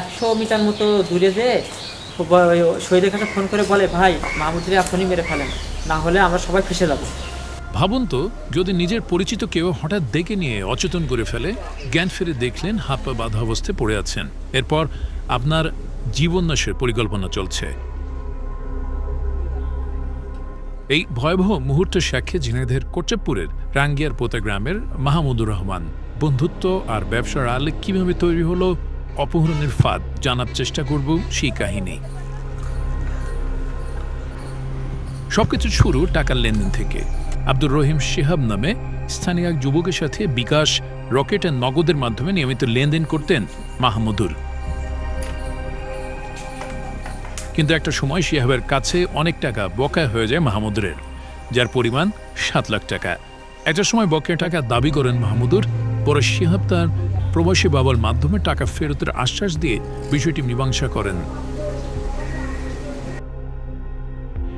একশো মিটার মতো দূরে যে শহীদের কাছে ফোন করে বলে, ভাই মাহমুদুর এখনই মেরে ফেলেন, না হলে আমরা সবাই ফেসে যাব। ভাবুন তো, যদি নিজের পরিচিত কেউ হঠাৎ ডেকে নিয়ে অচেতন করে ফেলে, জ্ঞান ফিরে দেখলেন, হাত পা বাধা অবস্থায় পড়ে আছেন। এরপর আপনার জীবন নাশের পরিকল্পনা চলছে। এই ভয়াবহ মুহূর্তের সাক্ষী ঝিনাইদের কোচাপুরের রাঙ্গিয়ার পোতা গ্রামের মাহমুদুর রহমান। বন্ধুত্ব আর ব্যবসার আলে কীভাবে তৈরি হলো অপহরণের ফাঁদ জানার চেষ্টা করব সেই কাহিনী। সবকিছু শুরু টাকার লেনদেন থেকে। আব্দুর রহিম শিহাব নামে স্থানীয় এক যুবকের সাথে বিকাশ, রকেট অ্যান্ড নগদের মাধ্যমে নিয়মিত লেনদেন করতেন মাহমুদুর। কিন্তু একটা সময় শিহাবের কাছে অনেক টাকা বকায় হয়ে যায় মাহমুদুরের, যার পরিমাণ সাত লাখ টাকা। একটা সময় বকেয়া টাকা দাবি করেন মাহমুদুর, পরে শিহাব তার প্রবাসী বাবার মাধ্যমে টাকা ফেরতের আশ্বাস দিয়ে বিষয়টি মীমাংসা করেন।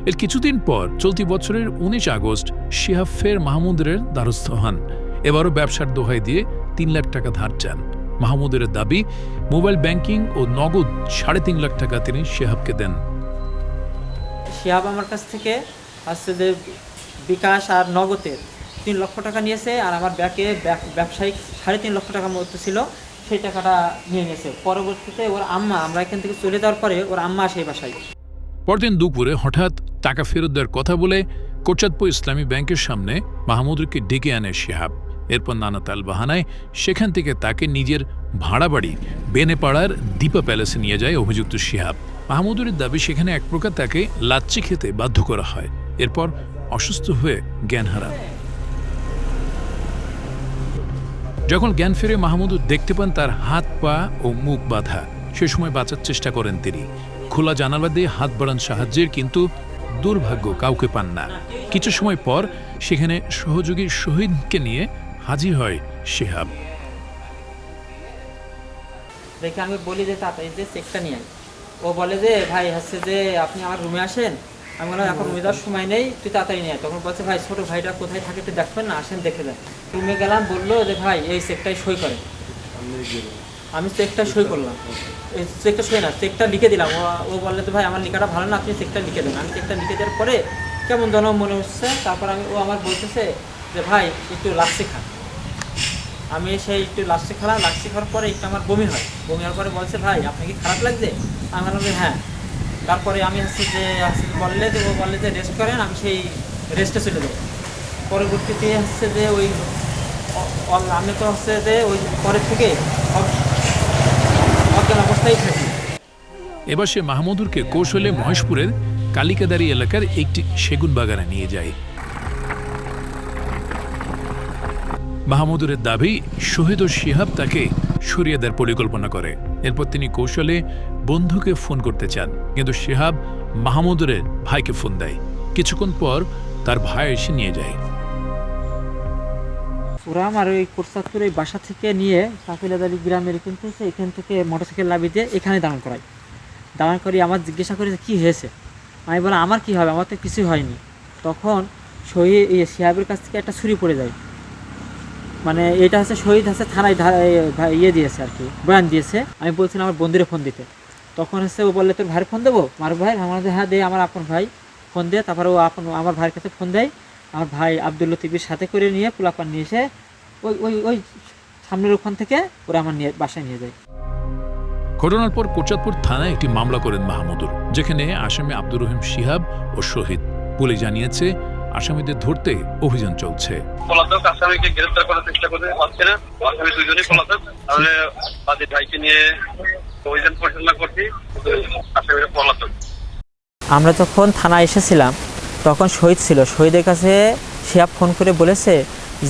এর কিছুদিন পর চলতি বছরের উনিশ আগস্ট শিহাব ফের মাহমুদের দ্বারস্থ হন। এবারও ব্যবসার দোহাই দিয়ে তিন লাখ টাকা ধার চান। মাহমুদের দাবি, মোবাইল ব্যাংকিং ও নগদ সাড়ে তিন লাখ টাকা তিনি শিহাবকে দেন। শিহাব আমার কাছ থেকে আসছে যে বিকাশ আর নগদের তিন লক্ষ টাকা নিয়েছে আর আমার ব্যাকে ব্যবসায়িক সাড়ে তিন লক্ষ টাকার মতো ছিল, সেই টাকাটা নিয়ে নিয়েছে। পরবর্তীতে ওর আম্মা, আমরা এখান থেকে চলে যাওয়ার পরে ওর আম্মা আসে বাসায়। পরদিন দুপুরে হঠাৎ টাকা ফেরত দেওয়ার কথা বলে কোচাতপুর ইসলামী ব্যাংকের সামনে মাহমুদুরকে ডেকে আনে শিহাব। এরপর নানা তাল বাহানায় সেখান থেকে তাকে নিজের ভাড়া বাড়ি বেনেপাড়ার দীপা প্যালেসে নিয়ে যায় অভিযুক্ত শিহাব। মাহমুদুরের দাবি, সেখানে এক প্রকার তাকে লাচ্ছি খেতে বাধ্য করা হয়। এরপর অসুস্থ হয়ে জ্ঞান হারান যখন জ্ঞান ফিরে মাহমুদুর দেখতে পান তার হাত পা ও মুখ বাঁধা, সে সময় বাঁচার চেষ্টা করেন তিনি। খোলা জানালা দিয়ে হাত বাড়ান সাহায্যের, কিন্তু দুর্ভাগ্য কাউকে পান না। কিছু সময় পর সেখানে সহযোগী শহীদকে নিয়ে হাজির হয় শেহাব। দেখে আমি বলি যে তাড়াতাড়ি যে চেকটা নিয়ে। ও বলে যে, ভাই, হচ্ছে যে আপনি আমার রুমে আসেন আমি বললাম, এখন রুমে সময় নেই, তুই তাড়াতাড়ি নিয়ে তখন বলছে, ভাই, ছোটো ভাইটা কোথায় থাকে একটু দেখবেন না, আসেন দেখে যান। রুমে গেলাম, বলল যে, ভাই, এই চেকটাই সই করে। আমি চেকটা সই করলাম। এই চেকটা সই না, চেকটা লিখে দিলাম। ও বললে তো ভাই, আমার লেখাটা ভালো না, আপনি চেকটা লিখে দেন। আমি চেকটা লিখে দেওয়ার পরে কেমন যেন মনে হচ্ছে, তারপর আমি, ও আমার বলতেছে যে, ভাই, একটু লাচ্ছি খান আমি সেই একটু লাচ্ছি খেলাম, লাচ্ছি খাওয়ার পরে একটু আমার বমি হয়। বমি হওয়ার পরে বলছে, ভাই, আপনার কি খারাপ লাগছে? আমি বললাম হ্যাঁ। তারপরে আমি হচ্ছে যে, হচ্ছে বললে যে ও বললে যে রেস্ট করেন, আমি সেই রেস্টে চলে যাব পরবর্তীতে হচ্ছে যে ওই আমি তো হচ্ছে যে ওই পরের থেকে অজ্ঞান অবস্থায় থাকি। এবার সে মাহমুদুরকে কৌশলে মহেশপুরের কালিকাদারি এলাকার একটি সেগুন বাগানে নিয়ে যায়। মাহমুদুরের দাবি, শহীদ ও শিহাব তাকে সরিয়ে দেওয়ার পরিকল্পনা করে। এরপর তিনি কৌশলে বন্ধুকে ফোন করতে চান, কিন্তু শিহাব মাহমুদুরের ভাইকে ফোন দেয়। কিছুক্ষণ পর তার ভাই এসে নিয়ে যায়। ওরা আমার ওই কোরসাদপুর এই বাসা থেকে নিয়ে কাপিলাদারি গ্রামের কিন্তু এখান থেকে মোটরসাইকেল লাভি দিয়ে এখানে দাঁড়ান করাই দাঁড়ান করি আমার জিজ্ঞাসা করি কী হয়েছে? আমি বললাম, আমার কি হবে? আমার তো কিছুই হয়নি। তখন শহীদ ইয়ে শিহাবের কাছ থেকে একটা ছুরি পড়ে যায়। মানে এটা হচ্ছে শহীদ হচ্ছে থানায় ইয়ে দিয়েছে আর কি, বয়ান দিয়েছে। আমি বলছিলাম আমার বন্ধুরে ফোন দিতে। তখন হচ্ছে ও বললে, তোর ভাইয়ের ফোন দেবো? মারুফ ভাই, আমার হ্যাঁ দে আমার আপন ভাই ফোন দিয়ে। তারপরে ও আপন, আমার ভাইয়ের কাছে ফোন দেয়। আমার ভাই আব্দুল লতিফের সাথে করে নিয়ে পোলাপান নিয়ে এসে ওই ওই ওই সামনের ওখান থেকে ওরা আমার নিয়ে, বাসায় নিয়ে যায়। ঘটনার পর কোচাতপুর থানায় একটি মামলা করেন মাহমুদুর যেখানে আসামি আব্দুর রহিম শিহাব ও শহীদ। পুলিশ জানিয়েছে আসামিদের ধরতে অভিযান চলছে। পলাতক আসামিকে গ্রেফতার করার চেষ্টা করতে পারছে না। আসামি দুজনেই পলাতক। তাহলে বাদী ভাইকে নিয়ে অভিযান পরিচালনা করছি। আসামিরা পলাতক। আমরা যখন থানায় এসেছিলাম তখন শহীদ ছিল। শহীদের কাছে শিয়াব ফোন করে বলেছে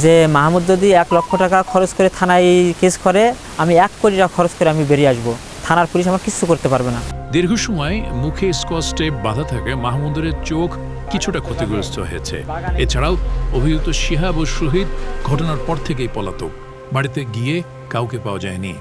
যে মাহমুদ যদি এক লক্ষ টাকা খরচ করে থানায় কেস করে আমি এক কোটি টাকা খরচ করে আমি বেরিয়ে আসব। থানার পুলিশ আমার কিছু করতে পারবে না। দীর্ঘ সময় মুখে স্কস্টে বাধা থাকে মাহমুদের চোখ কিছুটা ক্ষতিগ্রস্ত হয়েছে। এছাড়াও অভিযুক্ত শিহাব ও শহীদ ঘটনার পর থেকেই পলাতক। বাড়িতে গিয়ে কাউকে পাওয়া যায়নি।